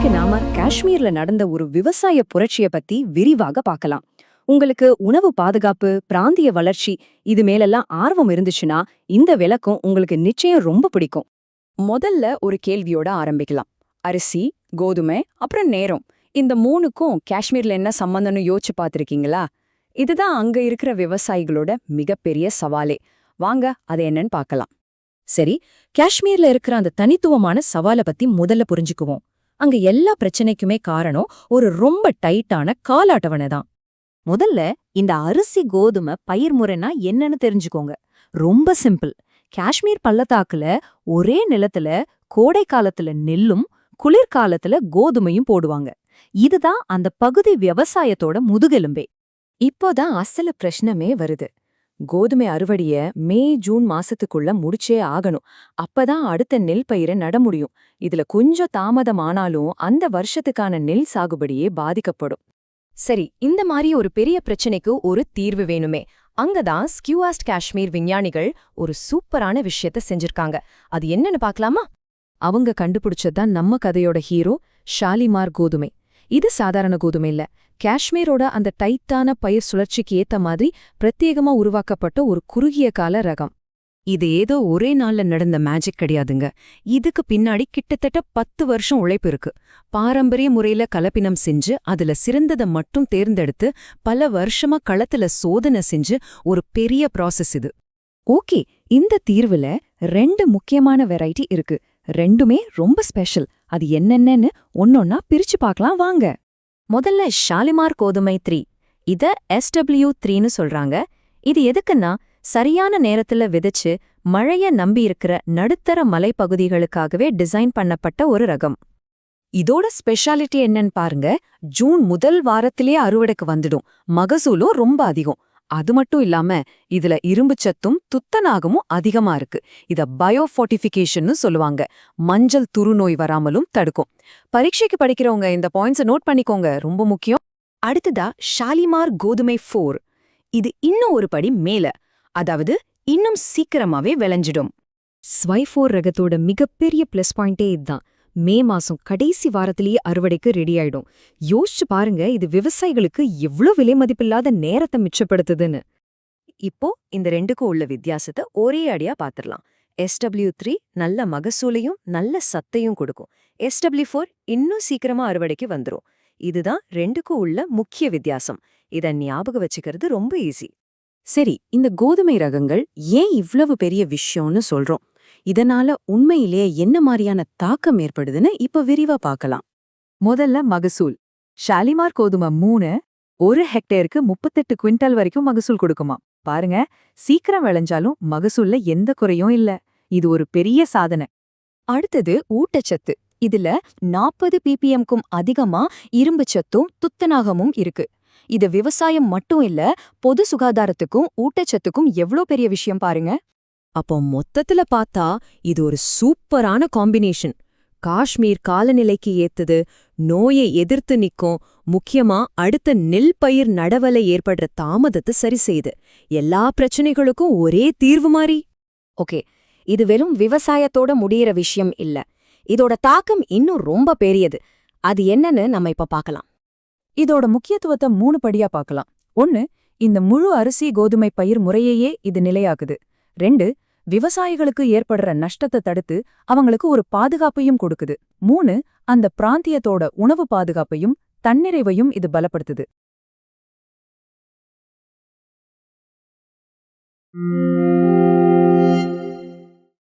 இன்னைக்கு நாம காஷ்மீர்ல நடந்த ஒரு விவசாய புரட்சிய பத்தி விரிவாக பார்க்கலாம். உங்களுக்கு உணவு பாதுகாப்பு பிராந்திய வளர்ச்சி இது மேலெல்லாம் ஆர்வம் இருந்துச்சுன்னா இந்த விளக்கம் உங்களுக்கு நிச்சயம் ரொம்ப பிடிக்கும். முதல்ல ஒரு கேள்வியோட ஆரம்பிக்கலாம். அரிசி கோதுமை அப்புறம் நேரம். இந்த மூணுக்கும் காஷ்மீர்ல என்ன சம்பந்தம்னு யோசிச்சு பார்த்துருக்கீங்களா? இதுதான் அங்க இருக்கிற விவசாயிகளோட மிகப்பெரிய சவாலே. வாங்க அது என்னன்னு பார்க்கலாம். சரி காஷ்மீர்ல இருக்கிற அந்த தனித்துவமான சவாலை பத்தி முதல்ல புரிஞ்சுக்குவோம். அங்க எல்லா பிரச்சனைக்குமே காரணம் ஒரு ரொம்ப டைட்டான கால அட்டவணை தான் முதல்ல இந்த அரிசி கோதுமை பயிர் முறைனா என்னன்னு தெரிஞ்சுக்கோங்க. ரொம்ப சிம்பிள். காஷ்மீர் பள்ளத்தாக்குல ஒரே நிலத்துல கோடை காலத்துல நெல்லும் குளிர்காலத்துல கோதுமையும் போடுவாங்க. இதுதான் அந்த பகுதி விவசாயத்தோட முதுகெலும்பே. இப்போதான் அசல பிரச்சனமே வருது. கோதுமை அறுவடைய மே ஜூன் மாசத்துக்குள்ள முடிச்சே ஆகணும். அப்பதான் அடுத்த நெல் பயிரை நட முடியும். இதுல கொஞ்சம் தாமதமானாலும் அந்த வருஷத்துக்கான நெல் சாகுபடியே பாதிக்கப்படும். சரி இந்த மாதிரி ஒரு பெரிய பிரச்சனைக்கு ஒரு தீர்வு வேணுமே. அங்கதான் ஸ்கியூஆஸ்ட் காஷ்மீர் விஞ்ஞானிகள் ஒரு சூப்பரான விஷயத்த செஞ்சிருக்காங்க. அது என்னன்னு பாக்கலாமா அவங்க கண்டுபிடிச்சதுதான் நம்ம கதையோட ஹீரோ ஷாலிமார் கோதுமை. இது சாதாரண கோதுமை இல்ல. காஷ்மீரோட அந்த டைட்டான பயிர் சுழற்சிக்கு ஏத்த மாதிரி பிரத்யேகமா உருவாக்கப்பட்ட ஒரு குறுகிய கால ரகம். இது ஏதோ ஒரே நாள்ல நடந்த மேஜிக் கிடையாதுங்க. இதுக்கு பின்னாடி கிட்டத்தட்ட பத்து வருஷம் உழைப்பு இருக்கு. பாரம்பரிய முறையில கலப்பினம் செஞ்சு அதுல சிறந்ததை மட்டும் தேர்ந்தெடுத்து பல வருஷமா களத்துல சோதனை செஞ்சு ஒரு பெரிய ப்ராசஸ் இது. ஓகே இந்த தீர்வுல ரெண்டு முக்கியமான வெரைட்டி இருக்கு. ரெண்டுமே ரொம்ப ஸ்பெஷல் அது என்னென்னன்னு ஒன்னொன்னா பிரிச்சு பார்க்கலாம் வாங்க. முதல்ல ஷாலிமார் கோதுமை த்ரீ. இத எஸ்டபிள்யூ த்ரீன்னு சொல்றாங்க. இது எதுக்குன்னா சரியான நேரத்துல விதைச்சு மழைய நம்பியிருக்கிற நடுத்தர மலைப்பகுதிகளுக்காகவே டிசைன் பண்ணப்பட்ட ஒரு ரகம். இதோட ஸ்பெஷாலிட்டி என்னன்னு பாருங்க. ஜூன் முதல் வாரத்திலேயே அறுவடைக்கு வந்துடும். மகசூலும் ரொம்ப அதிகம். அது மட்டும் இல்லாம இதுல இரும்புச்சத்தும் துத்தநாகமும் அதிகமா இருக்கு. இத பயோஃபோர்டிஃபிகேஷன்னு சொல்லுவாங்க. மஞ்சள் துருநோய் வராமலும் தடுக்கும். பரீட்சைக்கு படிக்கிறவங்க இந்த பாயிண்ட்ஸை நோட் பண்ணிக்கோங்க. ரொம்ப முக்கியம். அடுத்ததா ஷாலிமார் கோதுமை ஃபோர். இது இன்னும் ஒரு படி மேல. அதாவது இன்னும் சீக்கிரமாவே விளைஞ்சிடும். ஸ்வைஃபோர் ரகத்தோட மிகப்பெரிய பிளஸ் பாயிண்டே இதுதான். மே மாசம் கடைசி வாரத்திலேயே அறுவடைக்கு ரெடி ஆயிடும். யோசிச்சு பாருங்க இது விவசாயிகளுக்கு எவ்ளோ விலை மதிப்பில்லாத நேரத்தை மிச்சப்படுத்துதுன்னு. இப்போ இந்த ரெண்டுக்கும் உள்ள வித்தியாசத்தை ஒரே அடியா பாத்திரலாம். எஸ்டபிள்யூ த்ரீ நல்ல மகசூலையும் நல்ல சத்தையும் கொடுக்கும். எஸ்டபிள்யூ ஃபோர் இன்னும் சீக்கிரமா அறுவடைக்கு வந்துரும். இதுதான் ரெண்டுக்கும் உள்ள முக்கிய வித்தியாசம். இத ஞாபகம் வச்சுக்கிறது ரொம்ப ஈஸி சரி இந்த கோதுமை ரகங்கள் ஏன் இவ்வளவு பெரிய விஷயம்னு சொல்றோம்? இதனால உண்மையிலே என்ன மாதிரியான தாக்கம் ஏற்படுதுன்னு இப்ப விரிவா பார்க்கலாம். முதல்ல மகசூல். ஷாலிமார் கோதுமை மூணு ஒரு ஹெக்டேருக்கு முப்பத்தெட்டு குவிண்டால் வரைக்கும் மகசூல் கொடுக்குமா? பாருங்க சீக்கிரம் விளைஞ்சாலும் மகசூல்ல எந்த குறையும் இல்ல. இது ஒரு பெரிய சாதனை. அடுத்தது ஊட்டச்சத்து. இதுல நாற்பது பிபிஎம்க்கும் அதிகமா இரும்புச்சத்தும் துத்தநாகமும் இருக்கு. இது விவசாயம் மட்டும் இல்ல பொது சுகாதாரத்துக்கும் ஊட்டச்சத்துக்கும் எவ்ளோ பெரிய விஷயம் பாருங்க. அப்போ மொத்தத்துல பார்த்தா இது ஒரு சூப்பரான காம்பினேஷன். காஷ்மீர் காலநிலைக்கு ஏத்தது நோயை எதிர்த்து நிக்கும் முக்கியமா அடுத்த நெல் பயிர் நடவலை ஏற்படுற தாமதத்தை சரி செய்து. எல்லா பிரச்சனைகளுக்கும் ஒரே தீர்வு மாதிரி ஓகே இது வெறும் விவசாயத்தோட முடியிற விஷயம் இல்ல. இதோட தாக்கம் இன்னும் ரொம்ப பெரியது. அது என்னன்னு நம்ம இப்ப பார்க்கலாம் இதோட முக்கியத்துவத்தை மூணு படியா பார்க்கலாம் ஒன்னு இந்த முழு அரிசி கோதுமை பயிர் முறையையே இது நிலையாகுது ரெண்டு விவசாயிகளுக்கு ஏற்படுற நஷ்டத்தை தடுத்து அவங்களுக்கு ஒரு பாதுகாப்பையும் கொடுக்குது. மூணு அந்த பிராந்தியத்தோட உணவு பாதுகாப்பையும் தன்னிறைவையும் இது பலப்படுத்துது.